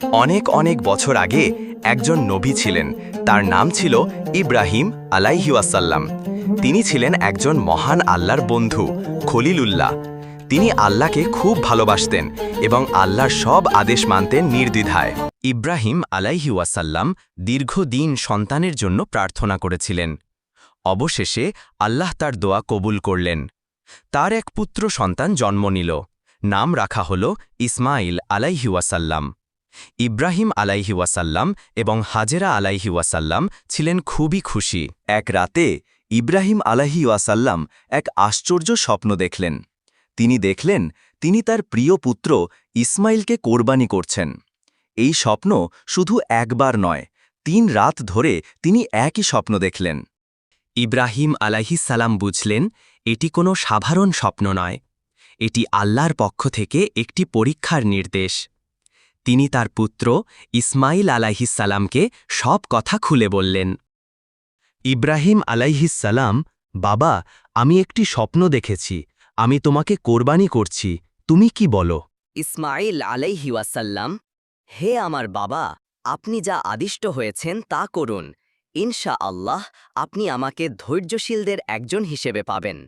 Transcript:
অনেক অনেক বছর আগে একজন নবী ছিলেন। তার নাম ছিল ইব্রাহিম আলাইহিওয়াসাল্লাম তিনি ছিলেন একজন মহান আল্লাহর বন্ধু, খলিলুল্লাহ। তিনি আল্লাহকে খুব ভালোবাসতেন এবং আল্লাহর সব আদেশ মানতেন নির্দ্বিধায়। ইব্রাহিম আলাইহিওয়াসাল্লাম দীর্ঘদিন সন্তানের জন্য প্রার্থনা করেছিলেন। অবশেষে আল্লাহ তার দোয়া কবুল করলেন। তার এক পুত্র সন্তান জন্ম নিল। নাম রাখা হল ইসমাইল আলাইহিওয়াসাল্লাম ইব্রাহিম আলাইহি ওয়াসাল্লাম এবং হাজেরা আলাইহি ওয়াসাল্লাম ছিলেন খুবই খুশি। এক রাতে ইব্রাহিম আলাহি ওয়াসাল্লাম এক আশ্চর্য স্বপ্ন দেখলেন। তিনি দেখলেন, তিনি তার প্রিয় পুত্র ইসমাইলকে কোরবানি করছেন। এই স্বপ্ন শুধু একবার নয়, তিন রাত ধরে তিনি একই স্বপ্ন দেখলেন। ইব্রাহিম আলাইহিসাল্লাম বুঝলেন, এটি কোনো সাধারণ স্বপ্ন নয়। এটি আল্লাহর পক্ষ থেকে একটি পরীক্ষার নির্দেশ। তিনি তার পুত্র ইসমাইল আলাইহিসাল্লামকে সব কথা খুলে বললেন। ইব্রাহিম আলাইহিসাল্লাম বাবা, আমি একটি স্বপ্ন দেখেছি। আমি তোমাকে কোরবানি করছি। তুমি কি বলো? ইসমাইল আলাইহি ওয়াসাল্লাম হে আমার বাবা, আপনি যা আদিষ্ট হয়েছেন তা করুন। ইনশা আল্লাহ আপনি আমাকে ধৈর্যশীলদের একজন হিসেবে পাবেন।